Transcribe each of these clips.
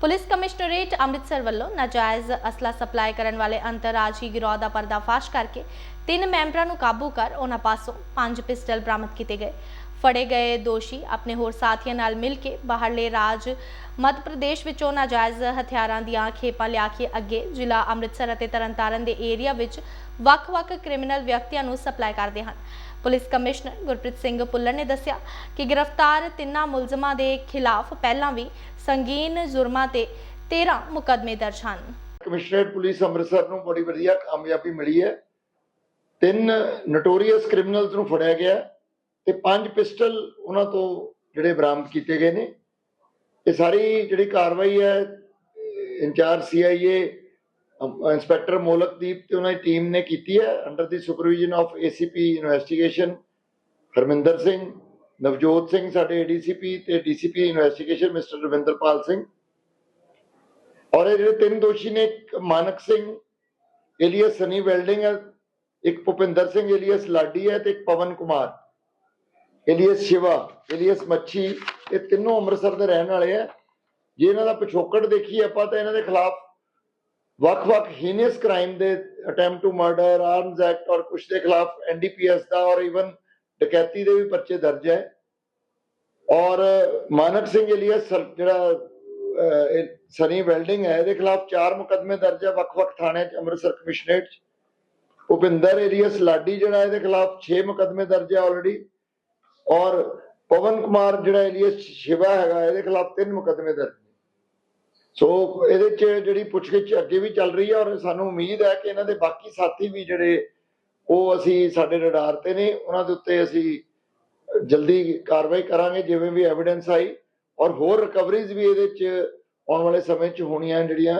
Police commissionerate Amritsar ਵੱਲੋਂ ਨਾਜਾਇਜ਼ ਅਸਲਾ supply ਕਰਨ ਵਾਲੇ ਅੰਤਰਰਾਜੀ ਗਿਰੋਹ ਦਾ ਪਰਦਾਫਾਸ਼ ਕਰਕੇ ਤਿੰਨ ਮੈਂਬਰਾਂ ਨੂੰ ਕਾਬੂ ਕਰ ਉਹਨਾਂ ਪਾਸੋਂ ਪੰਜ ਪਿਸਟਲ ਬਰਾਮਦ ਕੀਤੇ ਗਏ। ਫੜੇ ਗਏ ਦੋਸ਼ੀ ਆਪਣੇ ਹੋਰ ਸਾਥੀਆਂ ਨਾਲ ਮਿਲ ਕੇ ਬਾਹਰਲੇ ਰਾਜ ਮੱਧ ਪ੍ਰਦੇਸ਼ ਵਿੱਚੋਂ ਨਾਜਾਇਜ਼ ਹਥਿਆਰਾਂ ਦੀਆਂ ਖੇਪਾਂ ਲਿਆ ਕੇ ਅੱਗੇ ਜ਼ਿਲ੍ਹਾ ਅੰਮ੍ਰਿਤਸਰ ਅਤੇ ਤਰਨਤਾਰਨ ਦੇ ਏਰੀਆ ਵਿੱਚ ਵੱਖ-ਵੱਖ ਕ੍ਰਿਮੀਨਲ ਵਿਅਕਤੀਆਂ ਨੂੰ ਸਪਲਾਈ ਕਰਦੇ ਹਨ। ਪੁਲਿਸ ਕਮਿਸ਼ਨਰ ਗੁਰਪ੍ਰੀਤ ਸਿੰਘ ਪੁੱਲਰ ਨੇ ਦੱਸਿਆ ਕਿ ਗ੍ਰਿਫਤਾਰ ਤਿੰਨਾਂ ਮੁਲਜ਼ਮਾਂ ਦੇ ਖਿਲਾਫ ਪਹਿਲਾਂ ਵੀ ਸੰਗੀਨ ਜੁਰਮਾਂ ਤੇ 13 ਮੁਕੱਦਮੇ ਦਰਜ ਹਨ। ਕਮਿਸ਼ਨਰੇਟ ਪੁਲਿਸ ਅੰਮ੍ਰਿਤਸਰ ਨੂੰ ਬੜੀ ਵਧੀਆ ਕਾਮਯਾਬੀ ਮਿਲੀ ਹੈ। ਤਿੰਨ ਨਟੋਰੀਅਸ ਕ੍ਰਿਮੀਨਲਸ ਨੂੰ ਫੜਿਆ ਗਿਆ ਤੇ ਪੰਜ ਪਿਸਟਲ ਉਹਨਾਂ ਤੋਂ ਜਿਹੜੇ ਬਰਾਮਦ ਕੀਤੇ ਗਏ ਨੇ। ਇਹ ਸਾਰੀ ਜਿਹੜੀ ਕਾਰਵਾਈ ਹੈ, ਇੰਚਾਰਜ ਸੀਆਈਏ ਇੰਸਪੈਕਟਰ ਮੋਲਕਦੀਪ ਤੇ ਉਹਨਾਂ ਦੀ ਟੀਮ ਨੇ ਕੀਤੀ ਹੈ। Under the supervision of ACP investigation Harminder Singh, Navjot Singh ਸਾਡੇ ਏਡੀਸੀਪੀ ਤੇ DCP investigation mister Ravinderpal Singh. ਔਰ ਇਹ ਜਿਹੜੇ ਤਿੰਨ ਦੋਸ਼ੀ ਨੇ Manak Singh, alias Sunny welding ਹੈ ਇੱਕ ਭੁਪਿੰਦਰ ਸਿੰਘ ਏਲੀਅਸ ਲਾਡੀ ਹੈ ਤੇ ਇੱਕ ਪਵਨ ਕੁਮਾਰ। ਏਲੀਅਸ ਸ਼ਿਵਾ, ਏਲੀਅਸ ਮੱਛੀ, ਇਹ ਤਿੰਨੋਂ ਅੰਮ੍ਰਿਤਸਰ ਦੇ ਰਹਿਣ ਵਾਲੇ ਆ ਜੇ ਇਹਨਾਂ ਦਾ ਪਿਛੋਕੜ ਦੇਖੀਏ ਆਪਾਂ ਤਾਂ ਇਹਨਾਂ ਦੇ ਖਿਲਾਫ ਵੱਖ-ਵੱਖ ਹੀਨੀਅਸ ਕ੍ਰਾਈਮ ਦੇ attempt to murder arms act ਔਰ ਕੁਛ ਦੇ ਖਿਲਾਫ ਐਨਡੀਪੀਐਸ ਦਾ ਔਰ ਇਵਨ ਡਕੈਤੀ ਦੇ ਵੀ ਪਰਚੇ ਦਰਜ ਹੈ। ਔਰ ਮਾਨਕ ਸਿੰਘ ਏਲੀਅਸ ਜਿਹੜਾ ਸਨੀ ਵੈਲਡਿੰਗ ਹੈ, ਇਹਦੇ ਖਿਲਾਫ ਚਾਰ ਮੁਕਦਮੇ ਦਰਜ ਹੈ ਵੱਖ-ਵੱਖ ਥਾਣੇ 'ਚ, ਅੰਮ੍ਰਿਤਸਰ ਕਮਿਸ਼ਨਰੇਟ 'ਚ। ਭੁਪਿੰਦਰ ਏਲੀਅਸ ਲਾਡੀ ਜਿਹੜਾ ਇਹਦੇ ਖਿਲਾਫ 6 ਮੁਕੱਦਮੇ ਦਰਜ ਹੈ ਆਲਰੇਡੀ ਔਰ ਪਵਨ ਕੁਮਾਰ ਜਿਹੜਾ ਏਲੀਅਸ ਸ਼ਿਵਾ ਹੈਗਾ, ਇਹਦੇ ਖਿਲਾਫ ਤਿੰਨ ਮੁਕੱਦਮੇ ਦਰਜ ਸੋ ਇਹਦੇ 'ਚ ਜਿਹੜੀ ਪੁੱਛਗਿੱਛ ਅੱਗੇ ਵੀ ਚੱਲ ਰਹੀ ਹੈ ਔਰ ਸਾਨੂੰ ਉਮੀਦ ਹੈ ਕਿ ਇਹਨਾਂ ਦੇ ਬਾਕੀ ਸਾਥੀ ਵੀ ਜਿਹੜੇ ਉਹ ਅਸੀਂ ਸਾਡੇ ਰਡਾਰ ਤੇ ਨੇ, ਉਹਨਾਂ ਦੇ ਉੱਤੇ ਅਸੀਂ ਜਲਦੀ ਕਾਰਵਾਈ ਕਰਾਂਗੇ, ਜਿਵੇਂ ਵੀ ਐਵੀਡੈਂਸ ਆਈ ਔਰ ਹੋਰ ਰਿਕਵਰੀਜ਼ ਵੀ ਇਹਦੇ 'ਚ ਆਉਣ ਵਾਲੇ ਸਮੇਂ 'ਚ ਹੋਣੀਆਂ ਜਿਹੜੀਆਂ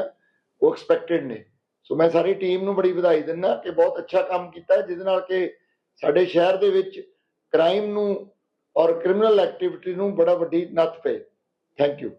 ਉਹ ਐਕਸਪੈਕਟਡ ਨੇ। ਸੋ ਮੈਂ ਸਾਰੀ ਟੀਮ ਨੂੰ ਬੜੀ ਵਧਾਈ ਦਿੰਦਾ ਕਿ ਬਹੁਤ ਅੱਛਾ ਕੰਮ ਕੀਤਾ ਜਿਹਦੇ ਨਾਲ ਕਿ ਸਾਡੇ ਸ਼ਹਿਰ ਦੇ ਵਿੱਚ ਕ੍ਰਾਈਮ ਨੂੰ ਔਰ ਕ੍ਰਿਮੀਨਲ ਐਕਟੀਵਿਟੀ ਨੂੰ ਬੜਾ ਵੱਡੀ ਨੱਥ ਪਏ। Thank you